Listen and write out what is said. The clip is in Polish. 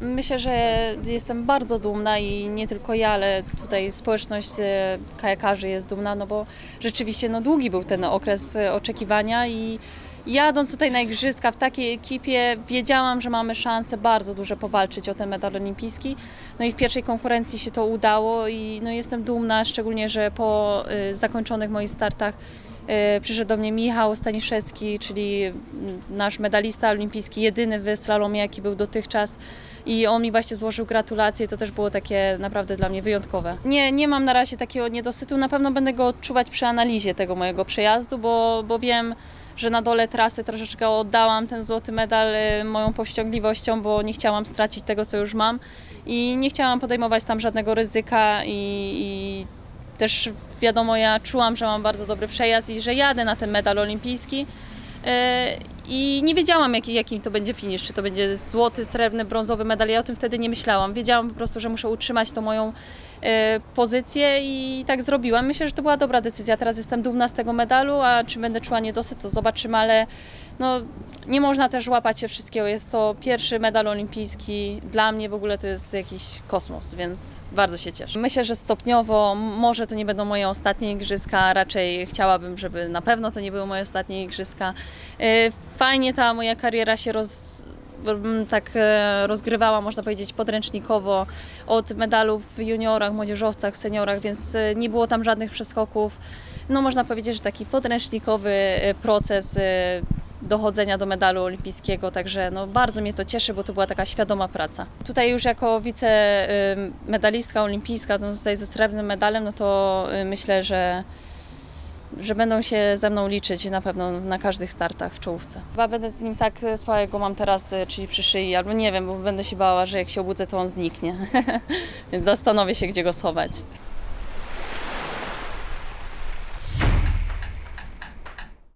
Myślę, że jestem bardzo dumna i nie tylko ja, ale tutaj społeczność e, kajakarzy jest dumna, no bo rzeczywiście no, długi był ten okres e, oczekiwania i jadąc tutaj na igrzyska w takiej ekipie wiedziałam, że mamy szansę bardzo duże powalczyć o ten medal olimpijski. No i w pierwszej konkurencji się to udało i no, jestem dumna, szczególnie, że po e, zakończonych moich startach Przyszedł do mnie Michał Staniszewski, czyli nasz medalista olimpijski, jedyny w slalomie, jaki był dotychczas. I on mi właśnie złożył gratulacje, to też było takie naprawdę dla mnie wyjątkowe. Nie, nie mam na razie takiego niedosytu, na pewno będę go odczuwać przy analizie tego mojego przejazdu, bo, bo wiem, że na dole trasy troszeczkę oddałam ten złoty medal e, moją powściągliwością, bo nie chciałam stracić tego, co już mam i nie chciałam podejmować tam żadnego ryzyka i, i też wiadomo, ja czułam, że mam bardzo dobry przejazd i że jadę na ten medal olimpijski. E, I nie wiedziałam, jaki, jakim to będzie finisz, czy to będzie złoty, srebrny, brązowy medal. Ja o tym wtedy nie myślałam. Wiedziałam po prostu, że muszę utrzymać tą moją e, pozycję i tak zrobiłam. Myślę, że to była dobra decyzja. Teraz jestem dumna z tego medalu, a czy będę czuła niedosyt, to zobaczymy, ale no, nie można też łapać się wszystkiego. Jest to pierwszy medal olimpijski. Dla mnie w ogóle to jest jakiś kosmos, więc bardzo się cieszę. Myślę, że stopniowo, może to nie będą moje ostatnie igrzyska, raczej chciałabym, żeby na pewno to nie były moje ostatnie igrzyska. E, Fajnie ta moja kariera się roz, tak e, rozgrywała, można powiedzieć, podręcznikowo od medalów w juniorach, młodzieżowcach, seniorach, więc e, nie było tam żadnych przeskoków. No można powiedzieć, że taki podręcznikowy proces dochodzenia do medalu olimpijskiego, także no bardzo mnie to cieszy, bo to była taka świadoma praca. Tutaj już jako wicemedalistka olimpijska, no tutaj ze srebrnym medalem, no to e, myślę, że że będą się ze mną liczyć na pewno na każdych startach w czołówce. Chyba będę z nim tak spała, jak go mam teraz, e, czyli przy szyi, albo nie wiem, bo będę się bała, że jak się obudzę, to on zniknie. Więc zastanowię się, gdzie go schować.